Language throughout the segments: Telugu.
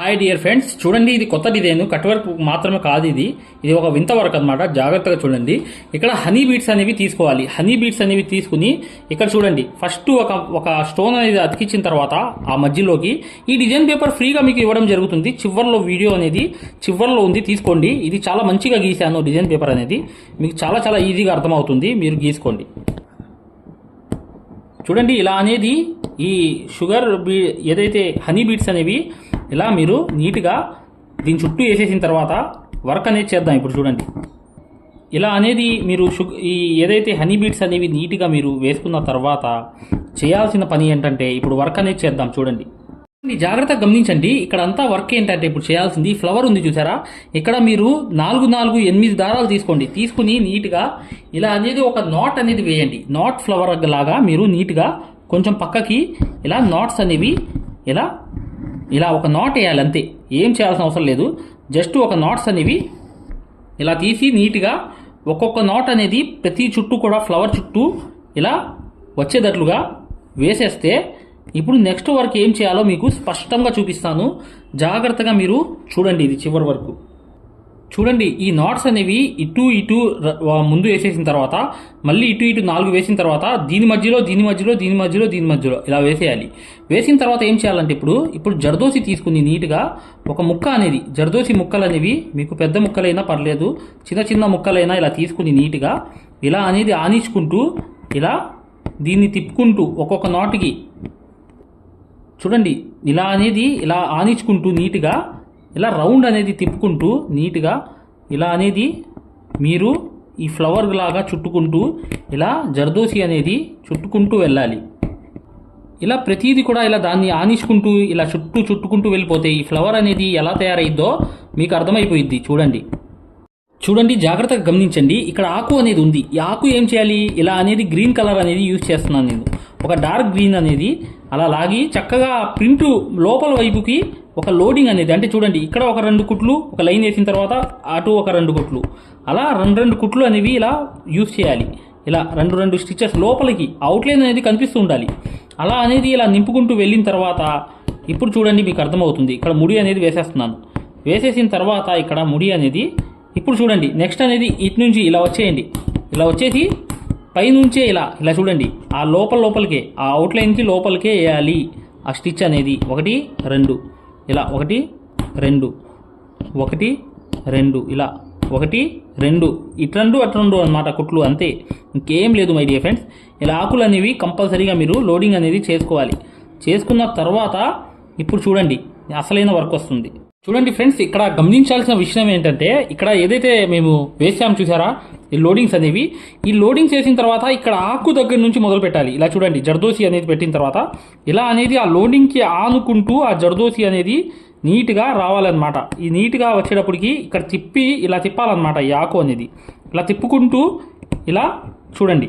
హాయ్ డియర్ ఫ్రెండ్స్ చూడండి ఇది కొత్త డిజైన్ కట్ వర్క్ మాత్రమే కాదు ఇది. ఇది ఒక వింత వర్క్ అనమాట జాగ్రత్తగా చూడండి. ఇక్కడ హనీ బీట్స్ అనేవి తీసుకోవాలి. హనీ బీట్స్ అనేవి తీసుకుని ఇక్కడ చూడండి. ఫస్ట్ ఒక ఒక స్టోన్ అనేది అతికించిన తర్వాత ఆ మధ్యలోకి ఈ డిజైన్ పేపర్ ఫ్రీగా మీకు ఇవ్వడం జరుగుతుంది. చివర్లో వీడియో అనేది చివర్లో ఉంది. తీసుకోండి. ఇది చాలా మంచిగా గీశాను డిజైన్ పేపర్ అనేది. మీకు చాలా చాలా ఈజీగా అర్థమవుతుంది. మీరు గీసుకోండి. చూడండి ఇలా అనేది ఈ షుగర్ బీ ఏదైతే హనీ బీట్స్ అనేవి ఇలా మీరు నీట్గా దీని చుట్టూ వేసేసిన తర్వాత వర్క్ అనేది చేద్దాం ఇప్పుడు చూడండి. ఇలా అనేది మీరు షుగ ఈ ఏదైతే హనీ బీట్స్ అనేవి నీట్గా మీరు వేసుకున్న తర్వాత చేయాల్సిన పని ఏంటంటే ఇప్పుడు వర్క్ అనేది చేద్దాం చూడండి. జాగ్రత్తగా గమనించండి. ఇక్కడ అంతా వర్క్ ఏంటంటే ఇప్పుడు చేయాల్సింది ఫ్లవర్ ఉంది చూసారా? ఇక్కడ మీరు నాలుగు నాలుగు ఎనిమిది దారాలు తీసుకోండి. తీసుకుని నీట్గా ఇలా అనేది ఒక నాట్ అనేది వేయండి. నాట్ ఫ్లవర్ లాగా మీరు నీట్గా కొంచెం పక్కకి ఇలా నాట్స్ అనేవి ఇలా ఇలా ఒక నాట్ వేయాలి అంతే. ఏం చేయాల్సిన అవసరం లేదు. జస్ట్ ఒక నాట్స్ అనేవి ఇలా తీసి నీట్గా ఒక్కొక్క నాట్ అనేది ప్రతి చుట్టూ కూడా ఫ్లవర్ చుట్టూ ఇలా వచ్చేటట్లుగా వేసేస్తే ఇప్పుడు నెక్స్ట్ వర్క్ ఏం చేయాలో మీకు స్పష్టంగా చూపిస్తాను. జాగ్రత్తగా మీరు చూడండి ఇది చివరి వరకు చూడండి ఈ నాట్స్ అనేవి ఇటు ఇటు ముందు వేసేసిన తర్వాత మళ్ళీ ఇటు ఇటు నాలుగు వేసిన తర్వాత దీని మధ్యలో దీని మధ్యలో దీని మధ్యలో దీని మధ్యలో ఇలా వేసేయాలి. వేసిన తర్వాత ఏం చేయాలంటే ఇప్పుడు ఇప్పుడు జర్దోసి తీసుకుని నీట్గా ఒక ముక్క అనేది జర్దోసి ముక్కలు అనేవి మీకు పెద్ద ముక్కలైనా పర్లేదు చిన్న చిన్న ముక్కలైనా ఇలా తీసుకుని నీట్గా ఇలా అనేది ఆనించుకుంటూ ఇలా దీన్ని తిప్పుకుంటూ ఒక్కొక్క నాటుకి చూడండి ఇలా అనేది ఇలా ఆనించుకుంటూ నీట్గా ఇలా రౌండ్ అనేది తిప్పుకుంటూ నీట్గా ఇలా అనేది మీరు ఈ ఫ్లవర్ లాగా చుట్టుకుంటూ ఇలా జర్దోసి అనేది చుట్టుకుంటూ వెళ్ళాలి. ఇలా ప్రతిదీ కూడా ఇలా దాన్ని ఆనించుకుంటూ ఇలా చుట్టూ చుట్టుకుంటూ వెళ్ళిపోతే ఈ ఫ్లవర్ అనేది ఎలా తయారైద్దో మీకు అర్థమైపోయిద్ది. చూడండి. చూడండి జాగ్రత్తగా గమనించండి. ఇక్కడ ఆకు అనేది ఉంది. ఈ ఆకు ఏం చేయాలి? ఇలా అనేది గ్రీన్ కలర్ అనేది యూజ్ చేస్తున్నాను నేను. ఒక డార్క్ గ్రీన్ అనేది అలా లాగి చక్కగా ప్రింట్ లోపల వైపుకి ఒక లోడింగ్ అనేది అంటే చూడండి ఇక్కడ ఒక రెండు కుట్లు ఒక లైన్ వేసిన తర్వాత అటు ఒక రెండు కుట్లు. అలా రెండు రెండు కుట్లు అనేవి ఇలా యూజ్ చేయాలి. ఇలా రెండు రెండు స్టిచ్చెస్ లోపలికి అవుట్లైన్ అనేది కనిపిస్తూ ఉండాలి. అలా అనేది ఇలా నింపుకుంటూ వెళ్ళిన తర్వాత ఇప్పుడు చూడండి మీకు అర్థమవుతుంది. ఇక్కడ ముడి అనేది వేసేస్తున్నాను. వేసేసిన తర్వాత ఇక్కడ ముడి అనేది ఇప్పుడు చూడండి నెక్స్ట్ అనేది ఇటు నుంచి ఇలా వచ్చేయండి. ఇలా వచ్చేసి పైనుంచే ఇలా ఇలా చూడండి ఆ లోపల లోపలికే ఆ అవుట్లైన్కి లోపలికే వేయాలి. ఆ స్టిచ్ అనేది ఒకటి రెండు. ఇలా ఒకటి రెండు. ఒకటి రెండు. ఇలా ఒకటి రెండు. ఇటు రెండు అనమాట కుట్లు అంతే. ఇంకేం లేదు మై డియర్ ఫ్రెండ్స్ ఇలా ఆకులు అనేవి కంపల్సరీగా మీరు లోడింగ్ అనేది చేసుకోవాలి. చేసుకున్న తర్వాత ఇప్పుడు చూడండి అసలైన వర్క్ వస్తుంది. చూడండి ఫ్రెండ్స్ ఇక్కడ గమనించాల్సిన విషయం ఏంటంటే ఇక్కడ ఏదైతే మేము వేసాము చూసారా? ఈ లోడింగ్స్ అనేవి. ఈ లోడింగ్స్ వేసిన తర్వాత ఇక్కడ ఆకు దగ్గర నుంచి మొదలు పెట్టాలి. ఇలా చూడండి జర్దోసి అనేది పెట్టిన తర్వాత. ఇలా అనేది ఆ లోడింగ్కి ఆనుకుంటూ ఆ జర్దోసి అనేది నీట్గా రావాలన్నమాట. ఈ నీట్గా వచ్చేటప్పటికి ఇక్కడ తిప్పి ఇలా తిప్పాలన్నమాట ఈ ఆకు అనేది. ఇలా తిప్పుకుంటూ ఇలా చూడండి.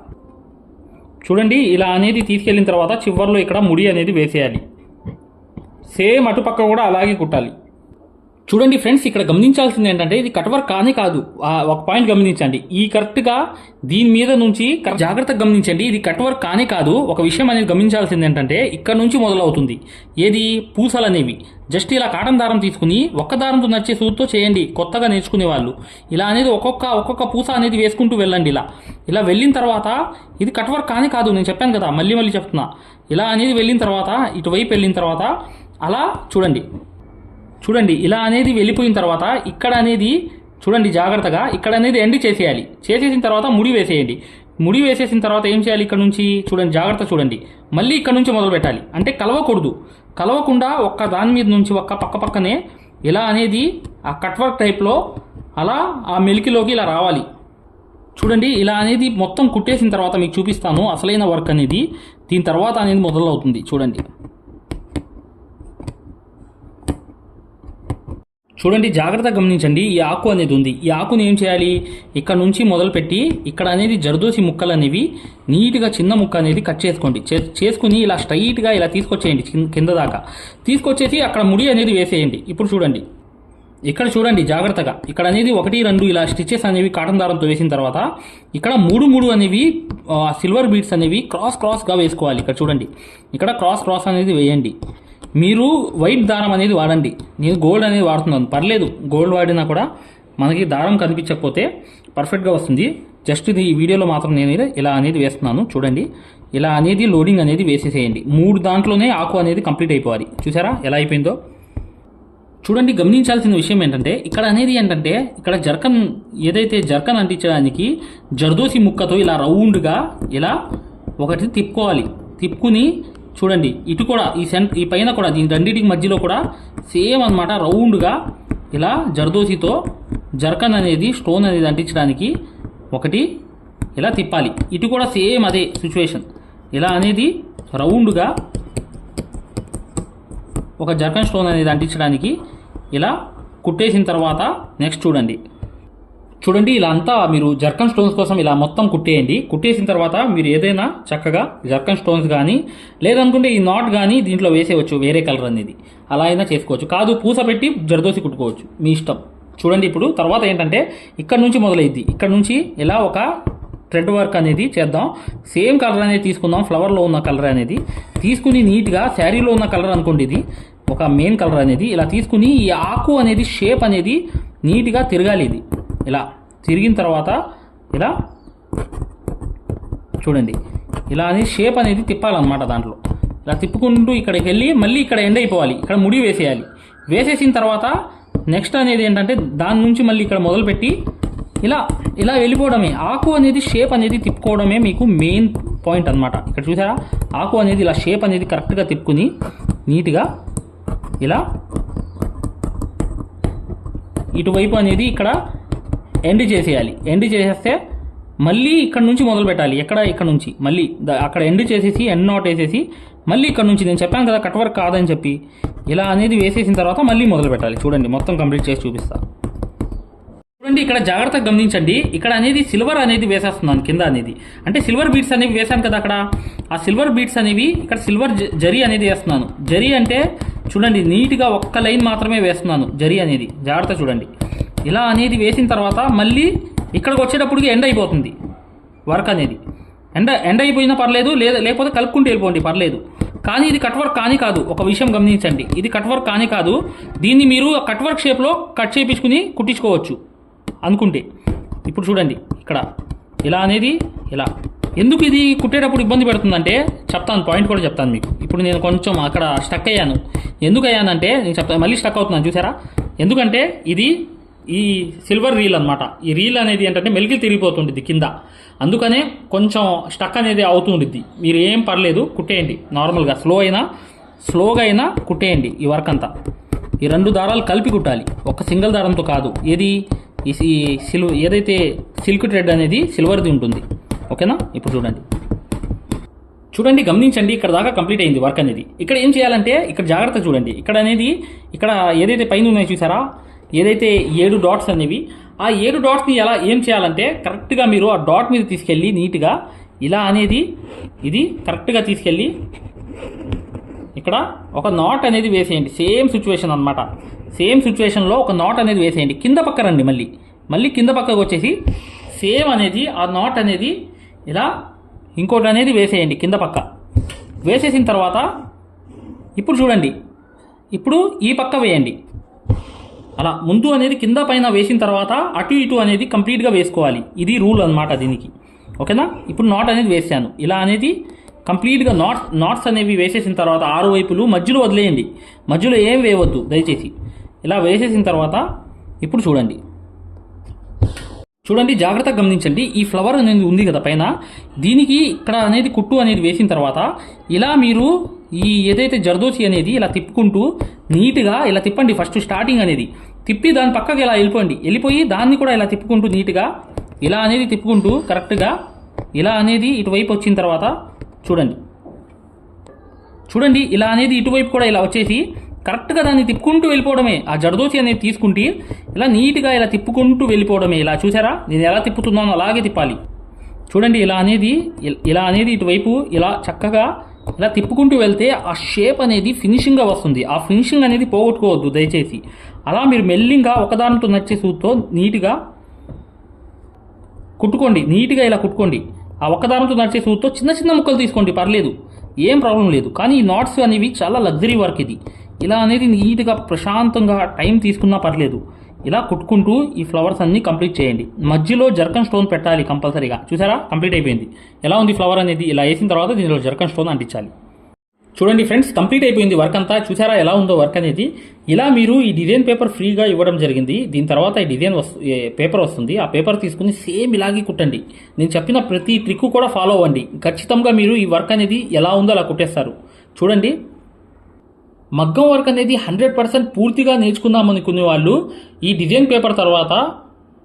చూడండి ఇలా అనేది తీసుకెళ్ళిన తర్వాత చివర్లో ఇక్కడ ముడి అనేది వేసేయాలి. సేమ్ అటుపక్క కూడా అలాగే కుట్టాలి. చూడండి ఫ్రెండ్స్ ఇక్కడ గమనించాల్సింది ఏంటంటే ఇది కట్ వర్క్ కానే కాదు. ఒక పాయింట్ గమనించండి. ఈ కరెక్ట్గా దీని మీద నుంచి జాగ్రత్తగా గమనించండి. ఇది కట్ వర్క్ కానే కాదు. ఒక విషయం అనేది గమనించాల్సింది ఏంటంటే ఇక్కడ నుంచి మొదలవుతుంది. ఏది? పూసలు అనేవి. జస్ట్ ఇలా కాటన్ దారం తీసుకుని ఒక్క దారంతో నచ్చే సూత్తో చేయండి. కొత్తగా నేర్చుకునే వాళ్ళు. ఇలా అనేది ఒక్కొక్క ఒక్కొక్క పూస అనేది వేసుకుంటూ వెళ్ళండి ఇలా. ఇలా వెళ్ళిన తర్వాత ఇది కట్ వర్క్ కానే కాదు. నేను చెప్పాను కదా మళ్ళీ మళ్ళీ చెప్తున్నా. ఇలా అనేది వెళ్ళిన తర్వాత ఇటువైపు వెళ్ళిన తర్వాత అలా చూడండి. చూడండి ఇలా అనేది వెళ్ళిపోయిన తర్వాత ఇక్కడ అనేది చూడండి జాగ్రత్తగా ఇక్కడ అనేది ఎండ్ చేసేయాలి. చేసేసిన తర్వాత ముడి వేసేయండి. ముడి వేసేసిన తర్వాత ఏం చేయాలి ఇక్కడ నుంచి? చూడండి జాగ్రత్త చూడండి. మళ్ళీ ఇక్కడ నుంచి మొదలు పెట్టాలి. అంటే కలవకూడదు. కలవకుండా ఒక్క దాని మీద నుంచి ఒక్క పక్క పక్కనే ఇలా అనేది ఆ కట్ వర్క్ టైప్లో అలా ఆ మెలికిలోకి ఇలా రావాలి. చూడండి ఇలా అనేది మొత్తం కుట్టేసిన తర్వాత మీకు చూపిస్తాను అసలైన వర్క్ అనేది. దీని తర్వాత అనేది మొదలవుతుంది. చూడండి. చూడండి జాగ్రత్తగా గమనించండి ఈ ఆకు అనేది ఉంది. ఈ ఆకుని ఏం చేయాలి? ఇక్కడ నుంచి మొదలుపెట్టి ఇక్కడ అనేది జరదోసి ముక్కలు అనేవి నీట్గా చిన్న ముక్క అనేది కట్ చేసుకోండి. చేసుకుని ఇలా స్ట్రైట్గా ఇలా తీసుకొచ్చేయండి కింద- కింద దాకా. తీసుకొచ్చేసి అక్కడ ముడి అనేది వేసేయండి. ఇప్పుడు చూడండి. ఇక్కడ చూడండి జాగ్రత్తగా. ఇక్కడ అనేది ఒకటి రెండు ఇలా స్టిచెస్ అనేవి కాటన్ దారంతో వేసిన తర్వాత ఇక్కడ మూడు మూడు అనేవి సిల్వర్ బీడ్స్ అనేవి క్రాస్ క్రాస్గా వేసుకోవాలి. ఇక్కడ చూడండి. ఇక్కడ క్రాస్ క్రాస్ అనేది వేయండి. మీరు వైట్ దారం అనేది వాడండి. నేను గోల్డ్ అనేది వాడుతున్నాను. పర్లేదు గోల్డ్ వాడినా కూడా మనకి దారం కనిపించకపోతే పర్ఫెక్ట్గా వస్తుంది. జస్ట్ ఇది ఈ వీడియోలో మాత్రం నేను ఇలా అనేది వేస్తున్నాను. చూడండి. ఇలా అనేది లోడింగ్ అనేది వేసేసేయండి. మూడు దాంట్లోనే ఆకు అనేది కంప్లీట్ అయిపోవాలి. చూసారా? ఎలా అయిపోయిందో? చూడండి గమనించాల్సిన విషయం ఏంటంటే ఇక్కడ అనేది ఏంటంటే ఇక్కడ జర్కన్ ఏదైతే జర్కన్ అంటించడానికి జర్దోసి ముక్కతో ఇలా రౌండ్గా ఇలా ఒకటి తిప్పుకోవాలి. తిప్పుకుని చూడండి ఇటు కూడా ఈ సెంట్ ఈ పైన కూడా దీని రెండింటికి మధ్యలో కూడా సేమ్ అన్నమాట రౌండ్గా ఇలా జర్దోసితో జర్కన్ అనేది స్టోన్ అనేది అంటించడానికి ఒకటి ఇలా తిప్పాలి. ఇటు కూడా సేమ్ అదే సిచ్యువేషన్ ఇలా అనేది రౌండ్గా ఒక జర్కన్ స్టోన్ అనేది అంటించడానికి ఇలా కుట్టేసిన తర్వాత నెక్స్ట్ చూడండి. చూడండి ఇలా అంతా మీరు జర్కన్ స్టోన్స్ కోసం ఇలా మొత్తం కుట్టేయండి. కుట్టేసిన తర్వాత మీరు ఏదైనా చక్కగా జర్కన్ స్టోన్స్ కానీ లేదనుకుంటే ఈ నాట్ కానీ దీంట్లో వేసేయవచ్చు వేరే కలర్ అనేది. అలా అయినా చేసుకోవచ్చు. కాదు పూస పెట్టి జర్దోసి కుట్టుకోవచ్చు. మీ ఇష్టం. చూడండి ఇప్పుడు తర్వాత ఏంటంటే ఇక్కడ నుంచి మొదలైద్ది. ఇక్కడ నుంచి ఇలా ఒక థ్రెడ్ వర్క్ అనేది చేద్దాం. సేమ్ కలర్ అనేది తీసుకుందాం ఫ్లవర్లో ఉన్న కలర్ అనేది. తీసుకుని నీట్గా శారీలో ఉన్న కలర్ అనుకోండి ఇది. ఒక మెయిన్ కలర్ అనేది. ఇలా తీసుకుని ఈ ఆకు అనేది షేప్ అనేది నీట్గా తిరగాలి ఇది. ఇలా తిరిగిన తర్వాత ఇలా చూడండి. ఇలా అనేది షేప్ అనేది తిప్పాలన్నమాట దాంట్లో. ఇలా తిప్పుకుంటూ ఇక్కడికి వెళ్ళి మళ్ళీ ఇక్కడ ఎండ్ అయిపోవాలి. ఇక్కడ ముడి వేసేయాలి. వేసేసిన తర్వాత నెక్స్ట్ అనేది ఏంటంటే దాని నుంచి మళ్ళీ ఇక్కడ మొదలుపెట్టి ఇలా ఇలా వెళ్ళిపోవడమే. ఆకు అనేది షేప్ అనేది తిప్పుకోవడమే మీకు మెయిన్ పాయింట్ అన్నమాట. ఇక్కడ చూసారా? ఆకు అనేది ఇలా షేప్ అనేది కరెక్ట్గా తిప్పుకుని నీట్గా ఇలా ఇటువైపు అనేది ఇక్కడ ఎండ్ చేసేయాలి. ఎండ్ చేసేస్తే మళ్ళీ ఇక్కడ నుంచి మొదలు పెట్టాలి. ఎక్కడ? ఇక్కడ నుంచి. మళ్ళీ అక్కడ ఎండ్ చేసేసి ఎండ్ నాట్ వేసేసి మళ్ళీ ఇక్కడ నుంచి నేను చెప్పాను కదా కట్ వర్క్ కాదని చెప్పి. ఇలా అనేది వేసేసిన తర్వాత మళ్ళీ మొదలు పెట్టాలి. చూడండి మొత్తం కంప్లీట్ చేసి చూపిస్తా. చూడండి ఇక్కడ జాగ్రత్తగా గమనించండి. ఇక్కడ అనేది సిల్వర్ అనేది వేసేస్తున్నాను కింద అనేది. అంటే సిల్వర్ బీట్స్ అనేవి వేసాను కదా అక్కడ. ఆ సిల్వర్ బీట్స్ అనేవి ఇక్కడ సిల్వర్ జ- జరీ అనేది వేస్తున్నాను. జరీ అంటే చూడండి నీట్గా ఒక్క లైన్ మాత్రమే వేస్తున్నాను జరీ అనేది. జాగ్రత్త చూడండి. ఇలా అనేది వేసిన తర్వాత మళ్ళీ ఇక్కడికి వచ్చేటప్పటికి ఎండ్ అయిపోతుంది వర్క్ అనేది. ఎండ ఎండ అయిపోయినా పర్లేదు లేదా లేకపోతే కలుపుకుంటూ వెళ్ళిపోండి పర్లేదు. కానీ ఇది కట్ వర్క్ కానీ కాదు ఒక విషయం గమనించండి. ఇది కట్ వర్క్ కానీ కాదు దీన్ని మీరు కట్ వర్క్ షేప్లో కట్ చేయించుకుని కుట్టించుకోవచ్చు అనుకుంటే. ఇప్పుడు చూడండి ఇక్కడ. ఇలా అనేది ఇలా. ఎందుకు ఇది కుట్టేటప్పుడు ఇబ్బంది పెడుతుందంటే చెప్తాను పాయింట్ కూడా చెప్తాను మీకు. ఇప్పుడు నేను కొంచెం అక్కడ స్టక్ అయ్యాను. ఎందుకు అయ్యానంటే నేను చెప్తాను మళ్ళీ స్టక్ అవుతున్నాను చూసారా? ఎందుకంటే ఇది ఈ సిల్వర్ రీల్ అన్నమాట. ఈ రీల్ అనేది ఏంటంటే మెలికి తిరిగిపోతుంటుంది కింద. అందుకనే కొంచెం స్టక్ అనేది అవుతుండిద్ది. మీరు ఏం పర్లేదు కుట్టేయండి. నార్మల్గా స్లో అయినా స్లోగా అయినా కుట్టేయండి ఈ వర్క్ అంతా. ఈ రెండు దారాలు కలిపి కుట్టాలి. ఒక సింగిల్ దారంతో కాదు. ఏది? ఈ సిల్ ఏదైతే సిల్క్ థ్రెడ్ అనేది సిల్వర్ది ఉంటుంది. ఓకేనా? ఇప్పుడు చూడండి. చూడండి గమనించండి. ఇక్కడ దాకా కంప్లీట్ అయింది వర్క్ అనేది. ఇక్కడ ఏం చేయాలంటే ఇక్కడ జాగ్రత్త చూడండి. ఇక్కడ అనేది ఇక్కడ ఏదైతే పైన ఉన్నాయో చూసారా? ఏదైతే ఏడు డాట్స్ అనేవి ఆ ఏడు డాట్స్ని ఎలా ఏం చేయాలంటే కరెక్ట్గా మీరు ఆ డాట్ మీద తీసుకెళ్ళి నీట్గా ఇలా అనేది ఇది కరెక్ట్గా తీసుకెళ్ళి ఇక్కడ ఒక నాట్ అనేది వేసేయండి. సేమ్ సిచ్యువేషన్ అనమాట సేమ్ సిచ్యువేషన్లో ఒక నాట్ అనేది వేసేయండి. కింద పక్క రండి మళ్ళీ. మళ్ళీ కింద పక్కకు వచ్చేసి సేమ్ అనేది ఆ నాట్ అనేది ఇలా ఇంకోటి అనేది వేసేయండి కింద పక్క. వేసేసిన తర్వాత ఇప్పుడు చూడండి. ఇప్పుడు ఈ పక్క వేయండి. అలా ముందు అనేది కింద పైన వేసిన తర్వాత అటు ఇటు అనేది కంప్లీట్గా వేసుకోవాలి. ఇది రూల్ అనమాట దీనికి. ఓకేనా? ఇప్పుడు నాట్ అనేది వేసాను. ఇలా అనేది కంప్లీట్గా నాట్ నాట్స్ అనేవి వేసేసిన తర్వాత ఆరు వైపులు మధ్యలో వదిలేయండి. మధ్యలో ఏం వేయవద్దు దయచేసి. ఇలా వేసేసిన తర్వాత ఇప్పుడు చూడండి. చూడండి జాగ్రత్తగా గమనించండి. ఈ ఫ్లవర్ అనేది ఉంది కదా పైన. దీనికి ఇక్కడ అనేది కుట్టు అనేది వేసిన తర్వాత ఇలా మీరు ఈ ఏదైతే జర్దోసి అనేది ఇలా తిప్పుకుంటూ నీట్గా ఇలా తిప్పండి. ఫస్ట్ స్టార్టింగ్ అనేది. తిప్పి దాని పక్కకి ఇలా వెళ్ళిపోండి. వెళ్ళిపోయి దాన్ని కూడా ఇలా తిప్పుకుంటూ నీట్గా ఇలా అనేది తిప్పుకుంటూ కరెక్ట్గా ఇలా అనేది ఇటువైపు వచ్చిన తర్వాత చూడండి. చూడండి ఇలా అనేది ఇటువైపు కూడా ఇలా వచ్చేసి కరెక్ట్గా దాన్ని తిప్పుకుంటూ వెళ్ళిపోవడమే. ఆ జర్దోసి అనేది తీసుకుంటే ఇలా నీట్గా ఇలా తిప్పుకుంటూ వెళ్ళిపోవడమే. ఇలా చూసారా? నేను ఎలా తిప్పుతున్నానో అలాగే తిప్పాలి. చూడండి ఇలా అనేది ఇలా అనేది ఇటువైపు ఇలా చక్కగా ఇలా తిప్పుకుంటూ వెళ్తే ఆ షేప్ అనేది ఫినిషింగ్గా వస్తుంది. ఆ ఫినిషింగ్ అనేది పోగొట్టుకోవద్దు దయచేసి. అలా మీరు మెల్లింగా ఒకదానితో నచ్చే సూత్తో నీట్గా కుట్టుకోండి. నీట్గా ఇలా కుట్టుకోండి. ఆ ఒక్కదానితో నడిచే సూత్తో చిన్న చిన్న ముక్కలు తీసుకోండి. పర్లేదు. ఏం ప్రాబ్లం లేదు. కానీ ఈ నాట్స్ అనేవి చాలా లగ్జరీ వర్క్ ఇది. ఇలా అనేది నీట్గా ప్రశాంతంగా టైం తీసుకున్నా పర్లేదు. ఇలా కుట్టుకుంటూ ఈ ఫ్లవర్స్ అన్ని కంప్లీట్ చేయండి. మధ్యలో జర్కన్ స్టోన్ పెట్టాలి కంపల్సరీగా. చూసారా? కంప్లీట్ అయిపోయింది. ఎలా ఉంది ఫ్లవర్ అనేది? ఇలా వేసిన తర్వాత దీనిలో జర్కన్ స్టోన్ అంటించాలి. చూడండి ఫ్రెండ్స్ కంప్లీట్ అయిపోయింది వర్క్ అంతా. చూసారా ఎలా ఉందో వర్క్ అనేది? ఇలా మీరు ఈ డిజైన్ పేపర్ ఫ్రీగా ఇవ్వడం జరిగింది. దీని తర్వాత ఈ డిజైన్ వస్తు పేపర్ వస్తుంది. ఆ పేపర్ తీసుకుని సేమ్ ఇలాగే కుట్టండి. నేను చెప్పిన ప్రతి ట్రిక్ కూడా ఫాలో అవ్వండి. ఖచ్చితంగా మీరు ఈ వర్క్ అనేది ఎలా ఉందో అలా కుట్టేస్తారు. చూడండి. మగ్గం వర్క్ అనేది హండ్రెడ్ పర్సెంట్ పూర్తిగా నేర్చుకుందాం అనుకునే వాళ్ళు ఈ డిజైన్ పేపర్ తర్వాత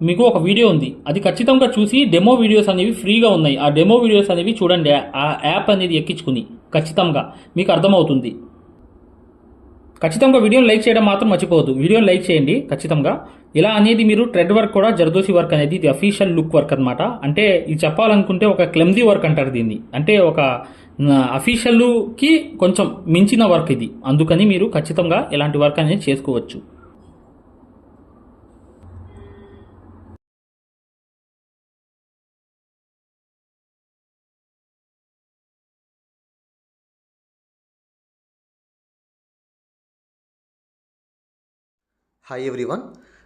మీకు ఒక వీడియో ఉంది. అది ఖచ్చితంగా చూసి డెమో వీడియోస్ అనేవి ఫ్రీగా ఉన్నాయి. ఆ డెమో వీడియోస్ అనేవి చూడండి. ఆ యాప్ అనేది ఎక్కించుకుని ఖచ్చితంగా మీకు అర్థమవుతుంది. ఖచ్చితంగా వీడియోని లైక్ చేయడం మాత్రం మర్చిపోవద్దు. వీడియోని లైక్ చేయండి ఖచ్చితంగా. ఇలా అనేది మీరు ట్రెడ్ వర్క్ కూడా జర్దోసి వర్క్ అనేది ఇది అఫీషియల్ లుక్ వర్క్ అనమాట అంటే ఇది చెప్పాలనుకుంటే ఒక క్లెమ్జీ వర్క్ అంటారు దీన్ని. అంటే ఒక అఫీషియల్కి కొంచెం మించిన వర్క్ ఇది. అందుకని మీరు ఖచ్చితంగా ఇలాంటి వర్క్ అనేది చేసుకోవచ్చు. Hi everyone